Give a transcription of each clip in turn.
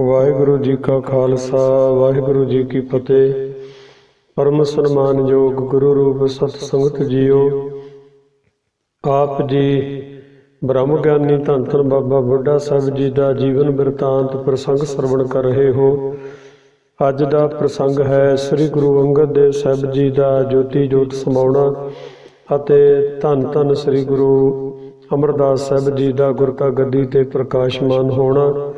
ਵਾਹਿਗੁਰੂ ਜੀ ਕਾ ਖਾਲਸਾ, ਵਾਹਿਗੁਰੂ ਜੀ ਕੀ ਫਤਿਹ। ਪਰਮ ਸਨਮਾਨਯੋਗ ਗੁਰੂ ਰੂਪ ਸਤ ਸੰਗਤ ਜੀਓ। ਆਪ ਜੀ ਬ੍ਰਹਮ ਗਿਆਨੀ ਧੰਨ ਧੰਨ ਬਾਬਾ ਬੁੱਢਾ ਸਾਹਿਬ ਜੀ ਦਾ ਜੀਵਨ ਬਿਰਤਾਂਤ ਪ੍ਰਸੰਗ ਸਰਵਣ ਕਰ ਰਹੇ ਹੋ। ਅੱਜ ਦਾ ਪ੍ਰਸੰਗ ਹੈ ਸ੍ਰੀ ਗੁਰੂ ਅੰਗਦ ਦੇਵ ਸਾਹਿਬ ਜੀ ਦਾ ਜੋਤੀ ਜੋਤ ਸਮਾਉਣਾ ਅਤੇ ਧੰਨ ਧੰਨ ਸ੍ਰੀ ਗੁਰੂ ਅਮਰਦਾਸ ਸਾਹਿਬ ਜੀ ਦਾ ਗੁਰਤਾ ਗੱਦੀ ਤੇ ਪ੍ਰਕਾਸ਼ਮਾਨ ਹੋਣਾ।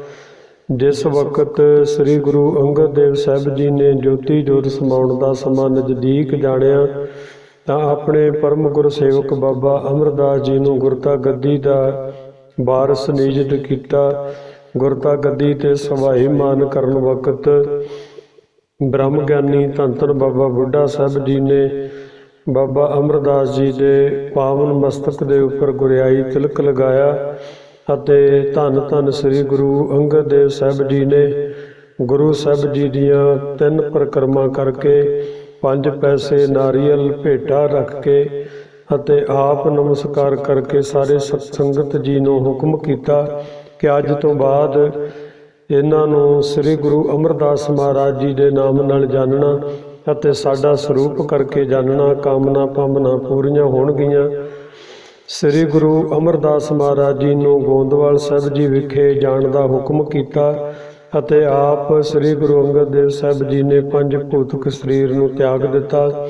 ਜਿਸ ਵਕਤ ਸ੍ਰੀ ਗੁਰੂ ਅੰਗਦ ਦੇਵ ਸਾਹਿਬ ਜੀ ਨੇ ਜੋਤੀ ਜੋਤ ਸਮਾਉਣ ਦਾ ਸਮਾਂ ਨਜ਼ਦੀਕ ਜਾਣਿਆ, ਤਾਂ ਆਪਣੇ ਪਰਮ ਗੁਰੂ ਸੇਵਕ ਬਾਬਾ ਅਮਰਦਾਸ ਜੀ ਨੂੰ ਗੁਰਤਾ ਗੱਦੀ ਦਾ ਵਾਰਸ ਨਿਯੁਕਤ ਕੀਤਾ। ਗੁਰਤਾ ਗੱਦੀ ਤੇ ਸਵਾਈ ਕਰਨ ਵਕਤ ਬ੍ਰਹਮ ਗਿਆਨੀ ਧੰਨ ਬਾਬਾ ਬੁੱਢਾ ਸਾਹਿਬ ਜੀ ਨੇ ਬਾਬਾ ਅਮਰਦਾਸ ਜੀ ਦੇ ਪਾਵਨ ਮਸਤਕ ਦੇ ਉੱਪਰ ਗੁਰਿਆਈ ਤਿਲਕ ਲਗਾਇਆ। ਅਤੇ ਧੰਨ ਧੰਨ ਸ੍ਰੀ ਗੁਰੂ ਅੰਗਦ ਦੇਵ ਸਾਹਿਬ ਜੀ ਨੇ ਗੁਰੂ ਸਾਹਿਬ ਜੀ ਦੀਆਂ ਤਿੰਨ ਪ੍ਰਕਰਮਾਂ ਕਰਕੇ ਪੰਜ ਪੈਸੇ ਨਾਰੀਅਲ ਭੇਟਾ ਰੱਖ ਕੇ ਅਤੇ ਆਪ ਨਮਸਕਾਰ ਕਰਕੇ ਸਾਰੇ ਸਤਸੰਗਤ ਜੀ ਨੂੰ ਹੁਕਮ ਕੀਤਾ ਕਿ ਅੱਜ ਤੋਂ ਬਾਅਦ ਇਹਨਾਂ ਨੂੰ ਸ੍ਰੀ ਗੁਰੂ ਅਮਰਦਾਸ ਮਹਾਰਾਜ ਜੀ ਦੇ ਨਾਮ ਨਾਲ ਜਾਣਨਾ ਅਤੇ ਸਾਡਾ ਸਰੂਪ ਕਰਕੇ ਜਾਣਨਾ ਕਾਮਨਾ ਪਾਮਨਾ ਪੂਰੀਆਂ ਹੋਣਗੀਆਂ। ਸ੍ਰੀ ਗੁਰੂ ਅਮਰਦਾਸ ਮਹਾਰਾਜ ਜੀ ਨੂੰ ਗੋਂਦਵਾਲ ਸਾਹਿਬ ਜੀ ਵਿਖੇ ਜਾਣ ਦਾ ਹੁਕਮ ਕੀਤਾ ਅਤੇ ਆਪ ਸ੍ਰੀ ਗੁਰੂ ਅੰਗਦ ਦੇਵ ਸਾਹਿਬ ਜੀ ਨੇ ਪੰਜ ਭੂਤਕ ਸਰੀਰ ਨੂੰ ਤਿਆਗ ਦਿੱਤਾ।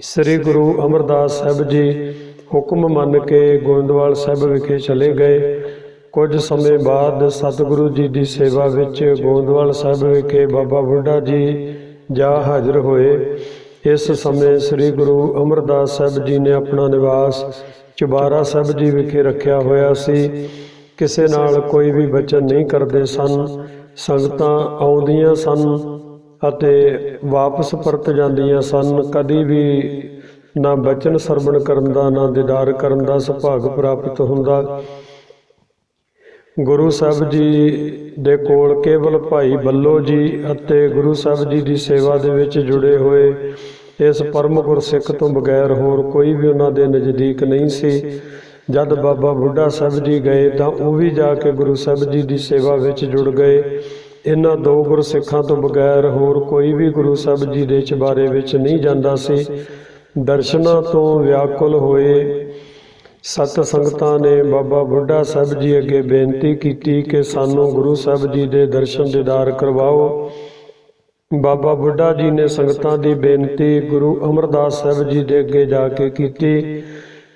ਸ੍ਰੀ ਗੁਰੂ ਅਮਰਦਾਸ ਸਾਹਿਬ ਜੀ ਹੁਕਮ ਮੰਨ ਕੇ ਗੋਇੰਦਵਾਲ ਸਾਹਿਬ ਵਿਖੇ ਚਲੇ ਗਏ। ਕੁਝ ਸਮੇਂ ਬਾਅਦ ਸਤਿਗੁਰੂ ਜੀ ਦੀ ਸੇਵਾ ਵਿੱਚ ਗੋਇੰਦਵਾਲ ਸਾਹਿਬ ਵਿਖੇ ਬਾਬਾ ਬੁੱਢਾ ਜੀ ਜਾ ਹਾਜ਼ਰ ਹੋਏ। ਇਸ ਸਮੇਂ ਸ੍ਰੀ ਗੁਰੂ ਅਮਰਦਾਸ ਸਾਹਿਬ ਜੀ ਨੇ ਆਪਣਾ ਨਿਵਾਸ ਚੁਬਾਰਾ ਸਾਹਿਬ ਜੀ ਵਿਖੇ ਰੱਖਿਆ ਹੋਇਆ ਸੀ। ਕਿਸੇ ਨਾਲ ਕੋਈ ਵੀ ਬਚਨ ਨਹੀਂ ਕਰਦੇ ਸਨ। ਸੰਗਤਾਂ ਆਉਂਦੀਆਂ ਸਨ ਅਤੇ ਵਾਪਸ ਪਰਤ ਜਾਂਦੀਆਂ ਸਨ। ਕਦੀ ਵੀ ਨਾ ਬਚਨ ਸਰਵਣ ਕਰਨ ਦਾ, ਨਾ ਦੀਦਾਰ ਕਰਨ ਦਾ ਸੁਭਾਗ ਪ੍ਰਾਪਤ ਹੁੰਦਾ। ਗੁਰੂ ਸਾਹਿਬ ਜੀ ਦੇ ਕੋਲ ਕੇਵਲ ਭਾਈ ਬੱਲੋ ਜੀ ਅਤੇ ਗੁਰੂ ਸਾਹਿਬ ਜੀ ਦੀ ਸੇਵਾ ਦੇ ਵਿੱਚ ਜੁੜੇ ਹੋਏ ਇਸ ਪਰਮ ਗੁਰਸਿੱਖ ਤੋਂ ਬਗੈਰ ਹੋਰ ਕੋਈ ਵੀ ਉਹਨਾਂ ਦੇ ਨਜ਼ਦੀਕ ਨਹੀਂ ਸੀ। ਜਦ ਬਾਬਾ ਬੁੱਢਾ ਸਾਹਿਬ ਜੀ ਗਏ ਤਾਂ ਉਹ ਵੀ ਜਾ ਕੇ ਗੁਰੂ ਸਾਹਿਬ ਜੀ ਦੀ ਸੇਵਾ ਵਿੱਚ ਜੁੜ ਗਏ। ਇਹਨਾਂ ਦੋ ਗੁਰਸਿੱਖਾਂ ਤੋਂ ਬਗੈਰ ਹੋਰ ਕੋਈ ਵੀ ਗੁਰੂ ਸਾਹਿਬ ਜੀ ਦੇ ਚਬਾਰੇ ਵਿੱਚ ਨਹੀਂ ਜਾਂਦਾ ਸੀ। ਦਰਸ਼ਨਾਂ ਤੋਂ ਵਿਆਕੁਲ ਹੋਏ ਸਤ ਸੰਗਤਾਂ ਨੇ ਬਾਬਾ ਬੁੱਢਾ ਸਾਹਿਬ ਜੀ ਅੱਗੇ ਬੇਨਤੀ ਕੀਤੀ ਕਿ ਸਾਨੂੰ ਗੁਰੂ ਸਾਹਿਬ ਜੀ ਦੇ ਦਰਸ਼ਨ ਦੀਦਾਰ ਕਰਵਾਓ। ਬਾਬਾ ਬੁੱਢਾ ਜੀ ਨੇ ਸੰਗਤਾਂ ਦੀ ਬੇਨਤੀ ਗੁਰੂ ਅਮਰਦਾਸ ਸਾਹਿਬ ਜੀ ਦੇ ਅੱਗੇ ਜਾ ਕੇ ਕੀਤੀ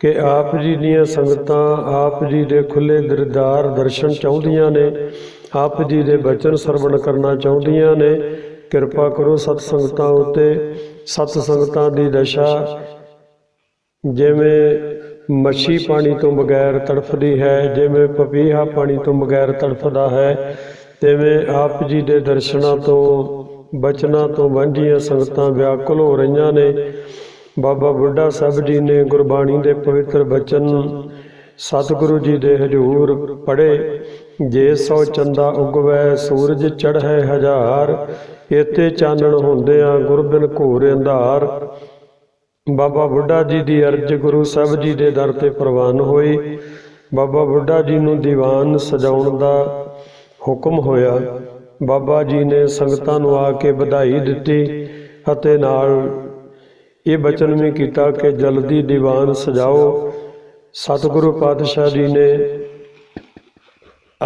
ਕਿ ਆਪ ਜੀ ਦੀਆਂ ਸੰਗਤਾਂ ਆਪ ਜੀ ਦੇ ਖੁੱਲੇ ਦਿਰਦਾਰ ਦਰਸ਼ਨ ਚਾਹੁੰਦੀਆਂ ਨੇ, ਆਪ ਜੀ ਦੇ ਬਚਨ ਸਰਵਣ ਕਰਨਾ ਚਾਹੁੰਦੀਆਂ ਨੇ। ਕਿਰਪਾ ਕਰੋ ਸਤ ਸੰਗਤਾਂ ਉਤੇ, ਸਤ ਸੰਗਤਾਂ ਦੀ ਦਸ਼ਾ। ਜਿਵੇਂ ਮੱਛੀ ਪਾਣੀ ਤੋਂ ਬਗੈਰ ਤੜਫਦੀ ਹੈ, ਜਿਵੇਂ ਪਪੀਹਾ ਪਾਣੀ ਤੋਂ ਬਗੈਰ ਤੜਫਦਾ ਹੈ, ਤਿਵੇਂ ਆਪ ਜੀ ਦੇ ਦਰਸ਼ਨਾਂ ਤੋਂ ਬਚਨਾਂ ਤੋਂ ਵਾਂਝੀਆਂ ਸੰਗਤਾਂ ਵਿਆਕੁਲ ਹੋ ਰਹੀਆਂ ਨੇ। ਬਾਬਾ ਬੁੱਢਾ ਸਾਹਿਬ ਜੀ ਨੇ ਗੁਰਬਾਣੀ ਦੇ ਪਵਿੱਤਰ ਬਚਨ ਸਤਿਗੁਰੂ ਜੀ ਦੇ ਹਜੂਰ ਪੜ੍ਹੇ। ਜੇ ਸੋ ਚੰਦਾ ਉਗਵੈ, ਸੂਰਜ ਚੜ੍ਹੈ ਹਜ਼ਾਰ ਏਤੇ ਚਾਨਣ ਹੁੰਦਿਆਂ ਗੁਰਬਿਨ ਘੋਰ ਅੰਧਾਰ। ਬਾਬਾ ਬੁੱਢਾ ਜੀ ਦੀ ਅਰਜ ਗੁਰੂ ਸਾਹਿਬ ਜੀ ਦੇ ਦਰ ਤੇ ਪ੍ਰਵਾਨ ਹੋਈ। ਬਾਬਾ ਬੁੱਢਾ ਜੀ ਨੂੰ ਦੀਵਾਨ ਸਜਾਉਣ ਦਾ ਹੁਕਮ ਹੋਇਆ। ਬਾਬਾ ਜੀ ਨੇ ਸੰਗਤਾਂ ਨੂੰ ਆ ਕੇ ਵਧਾਈ ਦਿੱਤੀ ਅਤੇ ਨਾਲ ਇਹ ਬਚਨ ਵੀ ਕੀਤਾ ਕਿ ਜਲਦੀ ਦੀਵਾਨ ਸਜਾਓ। ਸਤਿਗੁਰੂ ਪਾਤਸ਼ਾਹ ਜੀ ਨੇ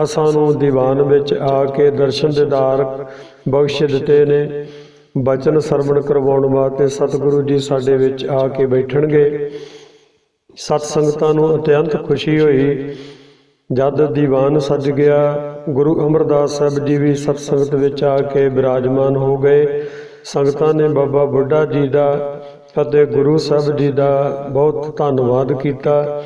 ਅਸਾਂ ਨੂੰ ਦੀਵਾਨ ਵਿੱਚ ਆ ਕੇ ਦਰਸ਼ਨ ਦੀਦਾਰ ਬਖਸ਼ ਦਿੱਤੇ ਨੇ। ਬਚਨ ਸਰਵਣ ਕਰਵਾਉਣ ਵਾਸਤੇ ਸਤਿਗੁਰੂ ਜੀ ਸਾਡੇ ਵਿੱਚ ਆ ਕੇ ਬੈਠਣਗੇ। ਸਤ ਸੰਗਤਾਂ ਨੂੰ ਅਤਿਅੰਤ ਖੁਸ਼ੀ ਹੋਈ। ਜਦ ਦੀਵਾਨ ਸੱਜ ਗਿਆ ਗੁਰੂ ਅਮਰਦਾਸ ਸਾਹਿਬ ਜੀ ਵੀ ਸਤ ਸੰਗਤ ਵਿੱਚ ਆ ਕੇ ਬਿਰਾਜਮਾਨ ਹੋ ਗਏ। ਸੰਗਤਾਂ ਨੇ ਬਾਬਾ ਬੁੱਢਾ ਜੀ ਦਾ ਅਤੇ ਗੁਰੂ ਸਾਹਿਬ ਜੀ ਦਾ ਬਹੁਤ ਧੰਨਵਾਦ ਕੀਤਾ।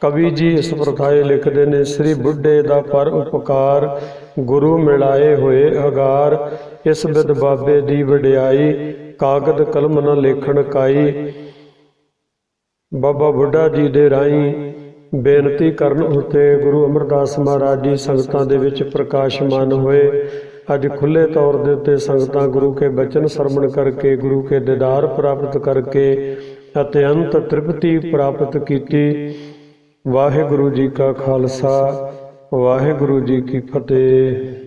ਕਵੀ ਜੀ ਇਸ ਪ੍ਰਥਾਏ ਲਿਖਦੇ ਨੇ, ਸ੍ਰੀ ਬੁੱਢੇ ਦਾ ਪਰ ਉਪਕਾਰ ਗੁਰੂ ਮਿਲਾਏ ਹੋਏ ਅਗਾਰ ਇਸ ਬਿਦ ਬਾਬੇ ਦੀ ਵਡਿਆਈ, ਕਾਗਦ ਕਲਮ ਨਾ ਲੇਖਣ ਕਾਈ। ਬਾਬਾ ਬੁੱਢਾ ਜੀ ਦੇ ਰਾਹੀਂ ਬੇਨਤੀ ਕਰਨ ਉਤੇ ਗੁਰੂ ਅਮਰਦਾਸ ਮਹਾਰਾਜ ਜੀ ਸੰਗਤਾਂ ਦੇ ਵਿੱਚ ਪ੍ਰਕਾਸ਼ਮਾਨ ਹੋਏ। ਅੱਜ ਖੁੱਲੇ ਤੌਰ ਦੇ ਉੱਤੇ ਸੰਗਤਾਂ ਗੁਰੂ ਕੇ ਬਚਨ ਸਰਵਣ ਕਰਕੇ, ਗੁਰੂ ਕੇ ਦੀਦਾਰ ਪ੍ਰਾਪਤ ਕਰਕੇ ਅਤੇ ਅੰਤ ਤ੍ਰਿਪਤੀ ਪ੍ਰਾਪਤ ਕੀਤੀ। ਵਾਹਿਗੁਰੂ ਜੀ ਕਾ ਖਾਲਸਾ, ਵਾਹਿਗੁਰੂ ਜੀ ਕੀ ਫਤਿਹ।